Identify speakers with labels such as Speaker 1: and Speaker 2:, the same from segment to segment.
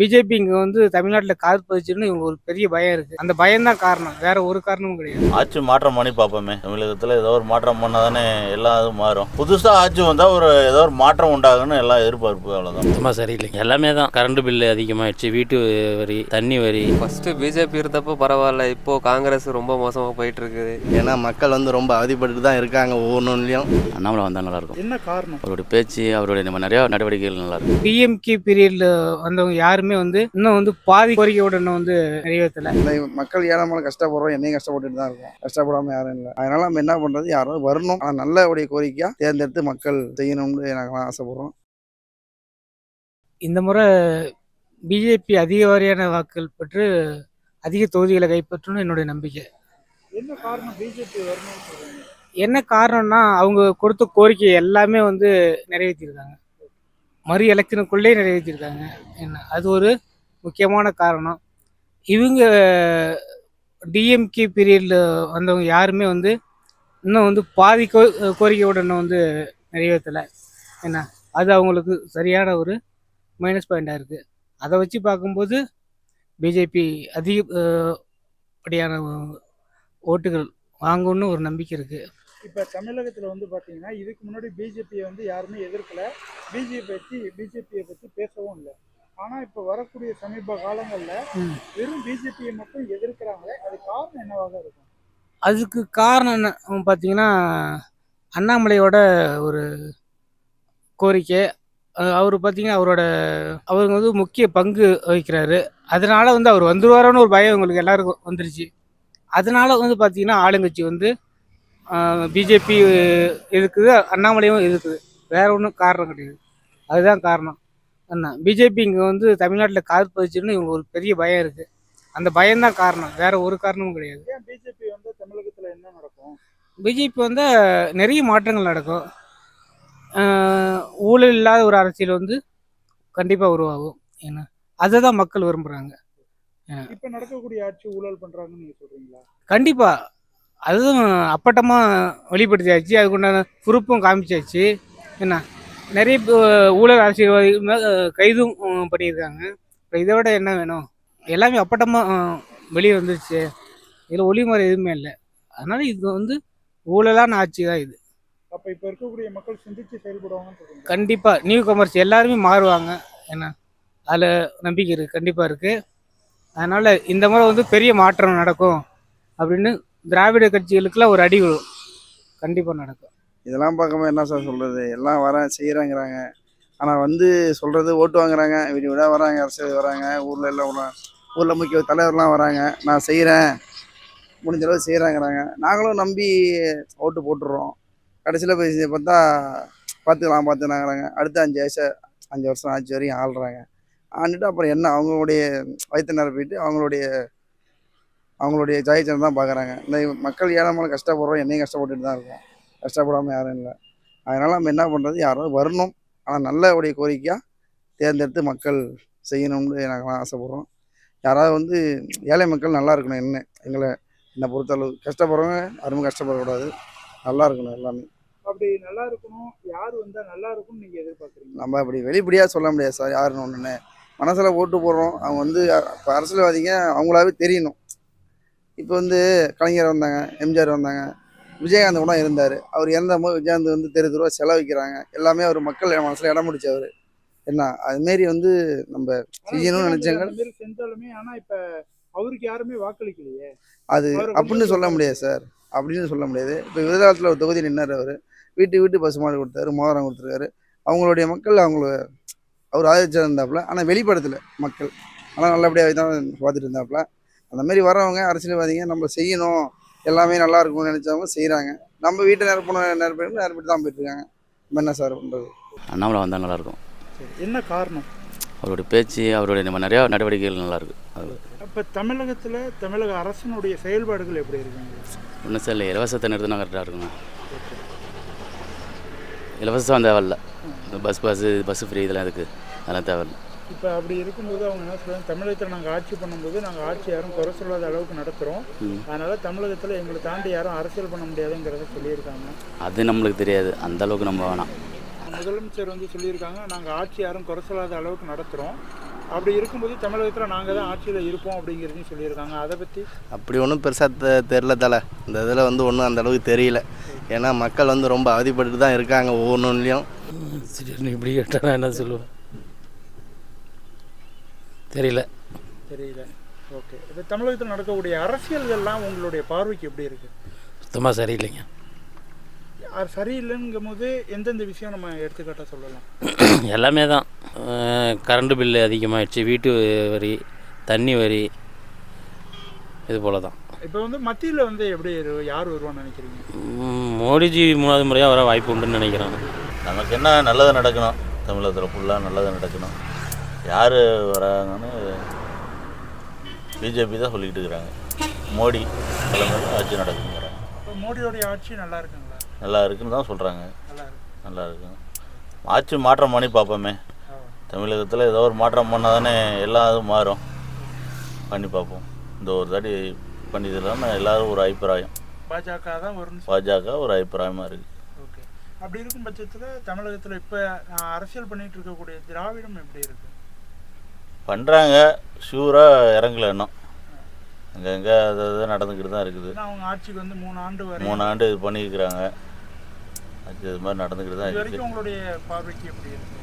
Speaker 1: BJP இங்க வந்து தமிழ்நாட்டுல கால் பதிச்சுன்னு இவங்க ஒரு பெரிய பயம் இருக்கு. அந்த பயம் தான் காரணம். வேற ஒரு காரணமும் கிடையாது.
Speaker 2: ஆட்சி மாற்றம் பண்ணி பார்ப்போமே. தமிழகத்தில் ஏதோ ஒரு மாற்றம் பண்ணால் தானே எல்லா இதுவும் மாறும். புதுசாக ஆட்சி வந்தால் ஒரு ஏதோ ஒரு மாற்றம் உண்டாகுன்னு எல்லாம் எதிர்பார்ப்பு அவ்வளோதான்
Speaker 3: சுத்தமாக சரியில்லை எல்லாமே தான். கரண்ட் பில்லு அதிகமாகிடுச்சு வீட்டு வரி தண்ணி வரி.
Speaker 4: ஃபர்ஸ்ட் பிஜேபி இருந்தப்போ பரவாயில்ல. இப்போ காங்கிரஸ் ரொம்ப மோசமா போயிட்டு இருக்குது
Speaker 5: ஏன்னா மக்கள் வந்து ரொம்ப அவதிப்பட்டு தான் இருக்காங்க ஒவ்வொன்றுலையும்
Speaker 3: அண்ணாமலை வந்தால் நல்லாயிருக்கும்.
Speaker 6: என்ன காரணம்?
Speaker 3: அவருடைய பேச்சு அவருடைய நம்ம நிறையா நடவடிக்கைகள் நல்லாயிருக்கும்.
Speaker 1: பிஎம்கே பீரியட்ல வந்தவங்க யாருமே வந்து இன்னும் வந்து பாதி கோரிக்கையோட இன்னும் வந்து நிறைவேற்றல.
Speaker 7: மக்கள் ஏழாமல் கஷ்டப்படுறோம் என்னையும் கஷ்டப்பட்டுட்டு தான் இருக்கோம். கஷ்டப்படாம யாரும் இல்லை. அதனால நம்ம என்ன பண்றது? யாரும் வரணும். ஆனால் நல்லபடிய கோரிக்கையா தேர்ந்தெடுத்து மக்கள் செய்யணும்னு நாங்களாம் ஆசைப்படுறோம்.
Speaker 1: இந்த முறை பிஜேபி அதிக வாரியான வாக்குகள் பெற்று அதிக தொகுதிகளை கைப்பற்றணும்னு என்னுடைய நம்பிக்கை.
Speaker 6: என்ன காரணம் பிஜேபி வரணும்னு சொல்றீங்க?
Speaker 1: என்ன காரணம்னா அவங்க கொடுத்த கோரிக்கை எல்லாமே வந்து நிறைவேற்றிருக்காங்க. மறு எலெக்ஷனுக்குள்ளே நிறைவேற்றிருக்காங்க. என்ன? அது ஒரு முக்கியமான காரணம். இவங்க டிஎம்கே பீரியடில் வந்தவங்க யாருமே வந்து இன்னும் வந்து பாதி கோ கோரிக்கையோட இன்னும் வந்து நிறைவேற்றலை. என்ன? அது அவங்களுக்கு சரியான ஒரு மைனஸ் பாயிண்டாக இருக்குது அதை வச்சு பார்க்கும்போது பிஜேபி அதிக படியான ஓட்டுகள் வாங்கும்னு ஒரு நம்பிக்கை இருக்குது
Speaker 6: இப்ப தமிழகத்துல வந்து பாத்தீங்கன்னா இதுக்கு முன்னாடி பிஜேபியை வந்து யாருமே எதிர்க்கல. பிஜேபி பத்தி பிஜேபியை பத்தி பேசவும் இல்லை. ஆனா இப்ப வரக்கூடிய சமீப காலங்கள்ல. வெறும் பிஜேபியை மட்டும் எதிர்க்கிறாங்க அது காரணம் என்னவாக இருக்கும்?
Speaker 1: அதுக்கு காரணம் என்ன? பார்த்தீங்கன்னா அண்ணாமலையோட ஒரு கோரிக்கை. அவர் பார்த்தீங்கன்னா அவரோட அவர் வந்து முக்கிய பங்கு வகிக்கிறாரு. அதனால வந்து அவர் வந்துருவாரோன்னு ஒரு பயம் உங்களுக்கு எல்லாருக்கும் வந்துருச்சு. அதனால வந்து பார்த்தீங்கன்னா ஆளுங்கட்சி வந்து பிஜேபி இருக்குது அண்ணாமலையும் இருக்குது. வேற ஒன்றும் காரணம் கிடையாது. அதுதான் காரணம். என்ன பிஜேபி இங்கே வந்து தமிழ்நாட்டில் கால் பதிச்சுன்னு இவங்க ஒரு பெரிய பயம் இருக்குது அந்த பயம்தான் காரணம். வேற ஒரு காரணமும் கிடையாது.
Speaker 6: பிஜேபி வந்து தமிழகத்துல என்ன நடக்கும்?
Speaker 1: பிஜேபி வந்து நிறைய மாற்றங்கள் நடக்கும். ஊழல் இல்லாத ஒரு அரசியல் வந்து கண்டிப்பாக உருவாகும். ஏன்னா அதை தான் மக்கள் விரும்புகிறாங்க
Speaker 6: இப்ப நடக்கக்கூடிய ஆட்சி ஊழல் பண்றாங்கன்னு நீங்க சொல்றீங்களா?
Speaker 1: கண்டிப்பாக அதுவும் அப்பட்டமாக வெளிப்படுத்தியாச்சு. அதுக்குண்டான பொறுப்பும் காமிச்சாச்சு. என்ன? நிறைய ஊழல் அரசியல்வாதிகள் மேல கைதும் பண்ணியிருக்காங்க. இப்போ இதை விட என்ன வேணும்? எல்லாமே அப்பட்டமாக வெளியே வந்துருச்சு. இதில் ஒளிமுறை எதுவுமே இல்லை. அதனால் இது வந்து ஊழலான ஆட்சி தான் இது.
Speaker 6: அப்ப இப்ப இருக்கக்கூடிய மக்கள் சிந்திச்சு செயல்படுவாங்கன்னு சொல்றீங்க.
Speaker 1: கண்டிப்பாக நியூ கமர்ஸ் எல்லாருமே மாறுவாங்க. என்ன? அதில் நம்பிக்கை இருக்குது கண்டிப்பாக இருக்குது அதனால் இந்த முறை வந்து பெரிய மாற்றம் நடக்கும் அப்படின்னு திராவிட கட்சிகளுக்குலாம் ஒரு அடி விழும். கண்டிப்பாக நடக்கும்.
Speaker 7: இதெல்லாம் பார்க்கும்போது என்ன சார் சொல்கிறது எல்லாம் வரேன் செய்கிறாங்கிறாங்க ஆனால் வந்து சொல்கிறது ஓட்டு வாங்குறாங்க. வீடு வீடாக வராங்க அரசியல் வராங்க ஊரில் எல்லாம் ஊரில் முக்கிய தலைவர்லாம் வராங்க. நான் செய்கிறேன் முடிஞ்ச அளவு செய்கிறாங்கிறாங்க நாங்களும் நம்பி ஓட்டு போட்டுடுறோம் கடைசியில் போய் செஞ்சு பார்த்தா பார்த்துக்கலாம் பார்த்துனாங்கிறாங்க அடுத்த அஞ்சு வருஷம் அஞ்சு வருஷம் ஆச்சு வரையும் ஆள்றாங்க. ஆண்டுட்டு அப்புறம் என்ன? அவங்களுடைய வயிற்று நிரப்பிட்டு அவங்களுடைய அவங்களுடைய ஜாயிச்சனை தான் பார்க்குறாங்க. இந்த மக்கள் ஏழாமல் கஷ்டப்படுறோம் என்னையும் கஷ்டப்பட்டுட்டு தான் இருக்கோம். கஷ்டப்படாமல் யாரும் இல்லை. அதனால் நம்ம என்ன பண்ணுறது யாரும் வரணும். ஆனால் நல்லபடிய கோரிக்கையாக தேர்ந்தெடுத்து மக்கள் செய்யணும்னு நாங்களாம் ஆசைப்படுறோம். யாராவது வந்து ஏழை மக்கள் நல்லா இருக்கணும் என்ன? எங்களை என்னை பொறுத்தளவு கஷ்டப்படுறவங்க யாருமே கஷ்டப்படக்கூடாது. நல்லா இருக்கணும் எல்லாமே.
Speaker 6: அப்படி நல்லா இருக்கணும். யார் வந்தா நல்லா இருக்கும்னு நீங்க எதிர்பார்க்குறீங்க
Speaker 7: நம்ம அப்படி வெளிப்படையாக சொல்ல முடியாது சார். யாருன்னு ஒன்றுன்னு மனசில் ஓட்டு போடுறோம். அவங்க வந்து இப்போ அரசியல்வாதிங்க அவங்களாவே தெரியணும். இப்போ வந்து கலைஞர் வந்தாங்க எம்ஜிஆர் வந்தாங்க விஜயகாந்த் கூட இருந்தார். அவர் இறந்த போது விஜயகாந்த் வந்து தெரு தெருவா செலவிக்கிறாங்க எல்லாமே அவர் மக்கள் மனசில் இடம் பிடிச்சவர் என்ன அதுமாரி வந்து நம்ம செய்யணும்னு நினைச்சாங்க
Speaker 6: செஞ்சாலுமே ஆனா இப்ப அவருக்கு யாருமே வாக்களிக்கலையே.
Speaker 7: அது அப்படின்னு சொல்ல முடியாது சார். அப்படின்னு சொல்ல முடியாது. இப்போ விருதாலத்தில் ஒரு தொகுதி நின்னார் அவர். வீட்டு வீட்டு பசுமாடு கொடுத்தாரு மோதிரம் கொடுத்துருக்காரு. அவங்களுடைய மக்கள் அவங்கள அவர் ஆதரிச்சிருந்தாப்புல. ஆனால் வெளிப்படுத்தலை மக்கள். ஆனால் நல்லபடியாக தான் பார்த்துட்டு இருந்தாப்புல. அந்த மாதிரி வரவங்க அரசியல்வாதிங்க நம்ம செய்யணும். எல்லாமே நல்லா இருக்கும்னு நினச்சவங்க செய்கிறாங்க நம்ம வீட்டை நிரப்பணும் நிரப்பணும் நிரப்பிட்டு தான் போயிட்டுருக்காங்க. நம்ம என்ன சார் பண்ணுறது
Speaker 3: அண்ணாமலை வந்தால் நல்லாயிருக்கும்.
Speaker 6: சரி, என்ன காரணம்?
Speaker 3: அவருடைய பேச்சு அவருடைய நம்ம நிறையா நடவடிக்கைகள் நல்லாயிருக்கு அது
Speaker 6: அப்ப தமிழகத்துல தமிழக அரசினுடைய செயல்பாடுகள் எப்படி இருக்குங்க?
Speaker 3: ஒன்றும் சார் இல்லை இலவசத்தை நிறுத்தினா கரெக்டாக இருக்குங்க இலவசம் தேவையில்ல பஸ் பஸ்ஸு பஸ்ஸு ஃப்ரீ இதெல்லாம் இருக்குது அதெல்லாம் தேவையில்ல.
Speaker 6: இப்போ அப்படி இருக்கும்போது அவங்க என்ன சொல்றாங்க தமிழகத்தில் நாங்கள் ஆட்சி பண்ணும்போது நாங்கள் ஆட்சி யாரும் குறை சொல்லாத அளவுக்கு நடத்துகிறோம். அதனால தமிழகத்தில் எங்களை தாண்டி யாரும் அரசியல் பண்ண முடியாதுங்கிறத சொல்லியிருக்காங்க.
Speaker 3: அது நம்மளுக்கு தெரியாது. அந்த அளவுக்கு நம்ம வேணாம்.
Speaker 6: முதலமைச்சர் வந்து சொல்லியிருக்காங்க நாங்கள் ஆட்சி யாரும் குறை சொல்லாத அளவுக்கு நடத்துகிறோம் அப்படி இருக்கும்போது தமிழகத்தில் நாங்கள் தான் ஆட்சியில் இருப்போம் அப்படிங்கிறதையும் சொல்லியிருக்காங்க. அதை பற்றி
Speaker 5: அப்படி ஒன்றும் பெருசாக தெரில தலை இந்த இதில் வந்து ஒன்றும் அந்த அளவுக்கு தெரியல. ஏன்னா மக்கள் வந்து ரொம்ப அவதிப்பட்டு தான் இருக்காங்க ஒவ்வொன்றுலையும்
Speaker 8: இப்படி கேட்டால் நான் என்ன சொல்லுவேன்? தெரியல.
Speaker 6: தெரியல. ஓகே இப்போ தமிழகத்தில் நடக்கக்கூடிய அரசியல்கள்லாம் உங்களுடைய பார்வைக்கு எப்படி இருக்குது
Speaker 8: சுத்தமாக சரியில்லைங்க.
Speaker 6: அது சரியில்லைங்கும் போது எந்தெந்த விஷயம் நம்ம எடுத்துக்காட்டாக சொல்லலாம்?
Speaker 8: எல்லாமே தான். கரண்ட் பில்லு அதிகமாகிடுச்சு வீட்டு வரி தண்ணி வரி இது போல தான்.
Speaker 6: இப்போ வந்து மத்தியில் வந்து எப்படி யார் வருவான்னு நினைக்கிறீங்க?
Speaker 8: மோடிஜி மூணாவது முறையாக வர வாய்ப்பு உண்டுன்னு நினைக்கிறேன்.
Speaker 2: நமக்கு என்ன நல்லது நடக்கணும்? தமிழகத்தில் ஃபுல்லாக நல்லது நடக்கணும். யார் வராங்கன்னு பிஜேபி தான் சொல்லிக்கிட்டு இருக்கிறாங்க. மோடி தலைமையில் ஆட்சி நடக்குங்கிறாங்க.
Speaker 6: மோடியோடைய ஆட்சி நல்லா இருக்குங்களா?
Speaker 2: நல்லா இருக்குன்னு தான் சொல்கிறாங்க
Speaker 6: நல்லா இருக்கு.
Speaker 2: ஆட்சி மாற்றம் பண்ணி பார்ப்போமே. தமிழகத்தில் ஏதோ ஒரு மாற்றம் பண்ணால் தானே எல்லா இதுவும் மாறும். பண்ணி பார்ப்போம். இந்த ஒரு தாடி பண்ணிடலாம்னு எல்லாரும் ஒரு அபிப்பிராயம்.
Speaker 6: பாஜக தான் சொல்லி-
Speaker 2: பாஜக ஒரு அபிப்பிராயமாக இருக்குது
Speaker 6: ஓகே. அப்படி இருக்கும் பட்சத்தில் தமிழகத்தில் இப்போ அரசியல் பண்ணிட்டு இருக்கக்கூடிய திராவிடம் எப்படி இருக்கு?
Speaker 2: பண்ணுறாங்க ஷூராக இறங்கல இன்னும். அங்கங்கே அது அது நடந்துக்கிட்டு தான் இருக்குது.
Speaker 6: அவங்க ஆட்சிக்கு வந்து மூணு ஆண்டு
Speaker 2: மூணு ஆண்டு இது பண்ணியிருக்கிறாங்க. அது இது மாதிரி நடந்துக்கிட்டு தான் இருக்குது.
Speaker 6: உங்களுடைய பார்வைக்கு எப்படி இருக்கு?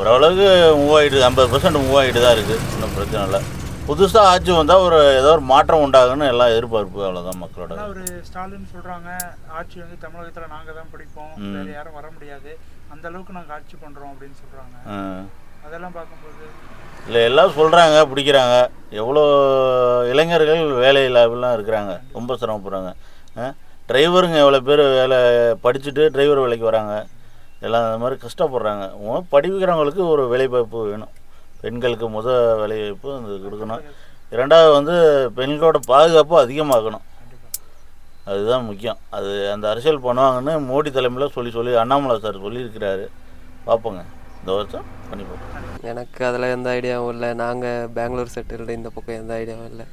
Speaker 2: ஓரளவுக்கு மூவ் ஐம்பது பர்சன்ட் மூவ் ஆகிட்டு தான் இருக்குது. ஒன்றும் பிரச்சனை இல்லை. புதுசாக ஆட்சி வந்தால் ஒரு ஏதோ ஒரு மாற்றம் உண்டாகுன்னு எல்லாம் எதிர்பார்ப்பு அவ்வளோதான் மக்களோட.
Speaker 6: ஒரு ஸ்டாலின் சொல்றாங்க ஆட்சி வந்து தமிழகத்தில் நாங்கள் தான் பிடிப்போம் யாரும் வர முடியாது. அந்த அளவுக்கு நாங்கள் ஆட்சி பண்றோம் அப்படின்னு சொல்றாங்க.
Speaker 2: ஆ.
Speaker 6: அதெல்லாம் பார்க்கும்போது
Speaker 2: இல்லை எல்லாம் சொல்கிறாங்க பிடிக்கிறாங்க. எவ்வளோ இளைஞர்கள் வேலை இல்லாமலாம் இருக்கிறாங்க. ரொம்ப சிரமப்படுறாங்க. டிரைவருங்க எவ்வளோ பேர் வேலை படிச்சுட்டு டிரைவர் வேலைக்கு வராங்க. எல்லாம் அந்த மாதிரி கஷ்டப்படுறாங்க. படிக்கிறவங்களுக்கு ஒரு வேலைவாய்ப்பு வேணும். பெண்களுக்கு முத வேலைவாய்ப்பு அந்த கொடுக்கணும். இரண்டாவது வந்து பெண்களோட பாதுகாப்பு அதிகமாகணும். அதுதான் முக்கியம். அது அந்த அரசியல் பண்ணுவாங்கன்னு மோடி தலைமையில் சொல்லி சொல்லி அண்ணாமலை சார் சொல்லியிருக்கிறாரு. பார்ப்போங்க. இந்த வருஷம் பண்ணி பார்ப்போம்
Speaker 4: எனக்கு அதில் எந்த ஐடியாவும் இல்லை. நாங்கள் பெங்களூர் செட்டில்டு இந்த பக்கம் எந்த ஐடியாவும் இல்லை.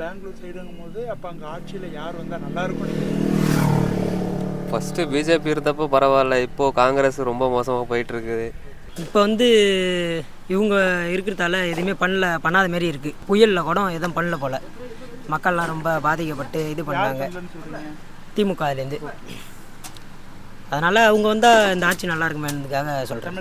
Speaker 6: பெங்களூர் சைடுங்கும் போது அப்போ அங்கே ஆட்சியில் யார் வந்தால் நல்லா இருக்கும்
Speaker 4: ஃபஸ்ட்டு பிஜேபி இருந்தப்போ பரவாயில்ல. இப்போது காங்கிரஸ் ரொம்ப மோசமாக போயிட்டுருக்குது
Speaker 9: இப்போ வந்து இவங்க இருக்கிறதால எதுவுமே பண்ணல. பண்ணாத மாரி இருக்குது புயலில் கூட எதுவும் பண்ணல போல். மக்கள்லாம் ரொம்ப பாதிக்கப்பட்டு இது பண்ணாங்க. திமுகலேருந்து அதனால் அவங்க வந்தால் இந்த ஆட்சி நல்லா இருக்குமேன்றதுக்காக சொல்கிறேன்